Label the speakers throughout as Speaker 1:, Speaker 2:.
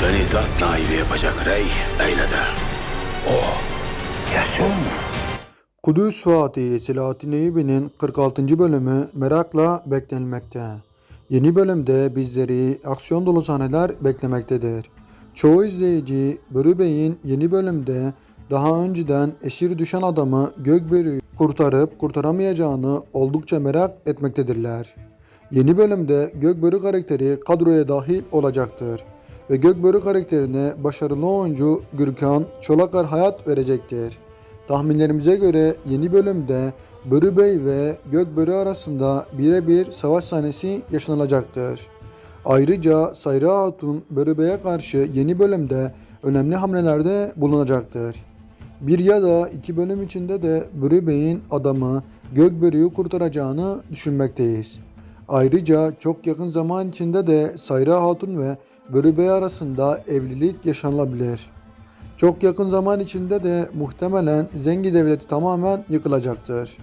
Speaker 1: Seni zat naibi yapacak rey eylede. O yaşıyor mu?
Speaker 2: Kudüs Fatih Selahattin Eyyubi'nin 46. bölümü merakla beklenmekte. Yeni bölümde bizleri aksiyon dolu sahneler beklemektedir. Çoğu izleyici Börü Bey'in yeni bölümde daha önceden esir düşen adamı Gökbörü'yü kurtarıp kurtaramayacağını oldukça merak etmektedirler. Yeni bölümde Gökbörü karakteri kadroya dahil olacaktır ve Gökbörü karakterine başarılı oyuncu Gürkan Çolakar hayat verecektir. Tahminlerimize göre yeni bölümde Börü Bey ve Gökbörü arasında birebir savaş sahnesi yaşanılacaktır. Ayrıca Sayra Hatun Börü Bey'e karşı yeni bölümde önemli hamlelerde bulunacaktır. Bir ya da iki bölüm içinde de Börü Bey'in adamı Gökbörü'yü kurtaracağını düşünmekteyiz. Ayrıca çok yakın zaman içinde de Sayra Hatun ve Börü Bey arasında evlilik yaşanılabilir. Çok yakın zaman içinde de muhtemelen Zengi Devleti tamamen yıkılacaktır.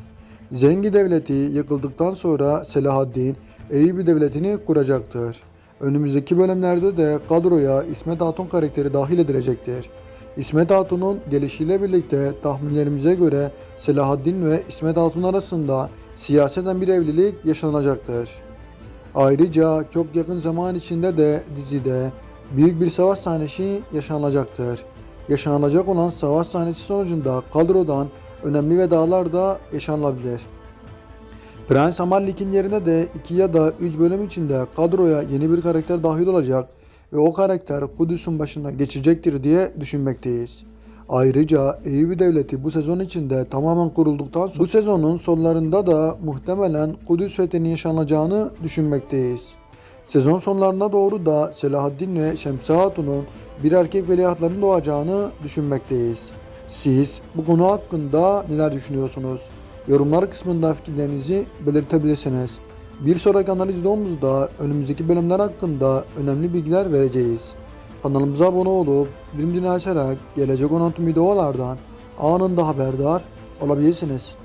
Speaker 2: Zengi Devleti yıkıldıktan sonra Selahaddin Eyyubi Devleti'ni kuracaktır. Önümüzdeki bölümlerde de kadroya İsmet Hatun karakteri dahil edilecektir. İsmet Hatun'un gelişiyle birlikte tahminlerimize göre Selahaddin ve İsmet Hatun arasında siyaseten bir evlilik yaşanacaktır. Ayrıca çok yakın zaman içinde de dizide büyük bir savaş sahnesi yaşanacaktır. Yaşanacak olan savaş sahnesi sonucunda kadrodan önemli vedalar da yaşanılabilir. Prens Amallik'in yerine de 2 ya da 3 bölüm içinde kadroya yeni bir karakter dahil olacak ve o karakter Kudüs'ün başına geçecektir diye düşünmekteyiz. Ayrıca Eyyubi Devleti bu sezon içinde tamamen kurulduktan sonra bu sezonun sonlarında da muhtemelen Kudüs fethinin yaşanacağını düşünmekteyiz. Sezon sonlarına doğru da Selahaddin ve Şemsi Hatun'un bir erkek veliahtların doğacağını düşünmekteyiz. Siz bu konu hakkında neler düşünüyorsunuz? Yorumlar kısmında fikirlerinizi belirtebilirsiniz. Bir sonraki analiz videomuzda önümüzdeki bölümler hakkında önemli bilgiler vereceğiz. Kanalımıza abone olup bildirimleri açarak gelecek olan tüm videolardan anında haberdar olabilirsiniz.